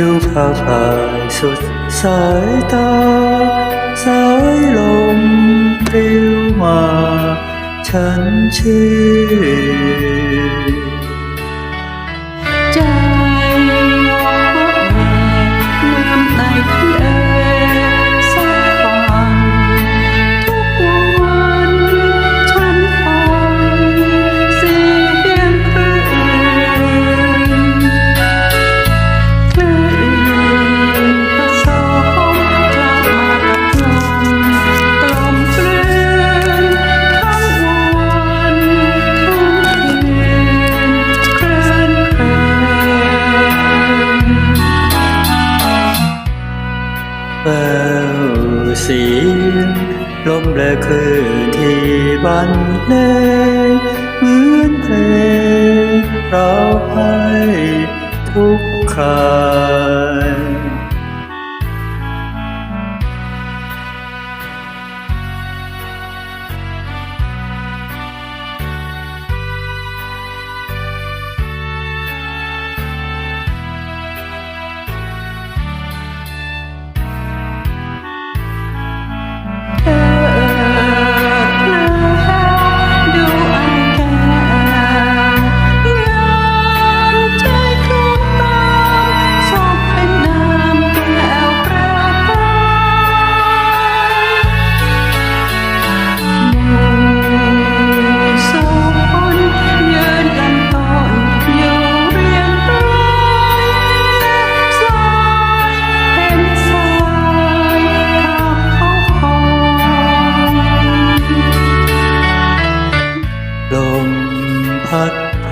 ดูภาพถ่ายสุดสายตา สายลมปลิวมา ฉันชื่น แววเสียงลมและคลื่นที่บันเลงเหมือนเพลงเราให้ทุกครา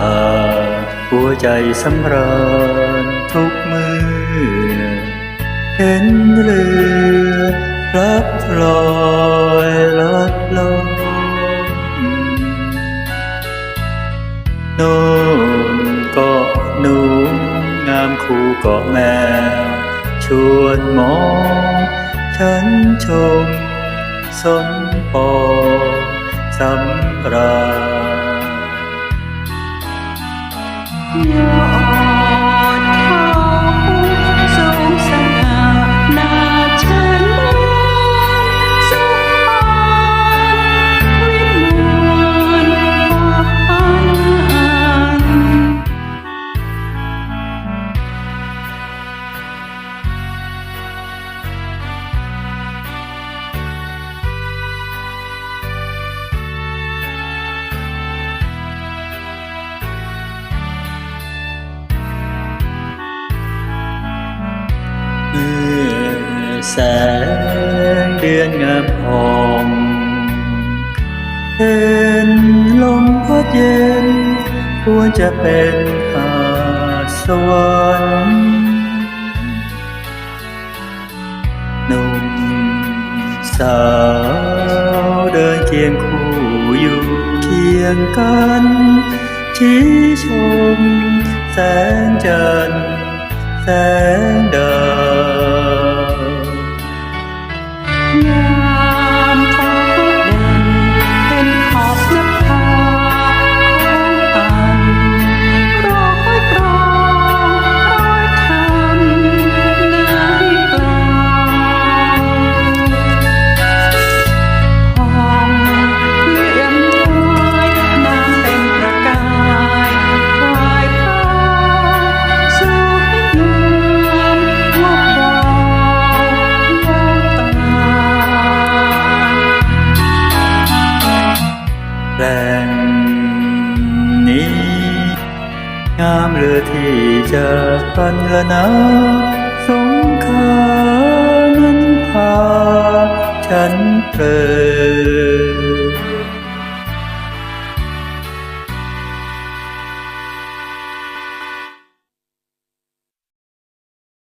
พัดผ่าหัวใจสำราญทุกมือเห็นเรือรับลอยลัดลมโน่นเกาะหนูงามคู่เกาะแมวชวนมองฉันชมสนปองสำราญ แสงเดือนงามพองเห็นลมพัดเย็นควรจะเป็นหาสวรรค์หนุ่มสาวเดินเคียงคู่อยู่เคียงกันชี้ชมแสงจันทร์แสงดาว ย งามเหลือที่จะพันละนาสงขานั้นพาฉันเพลิน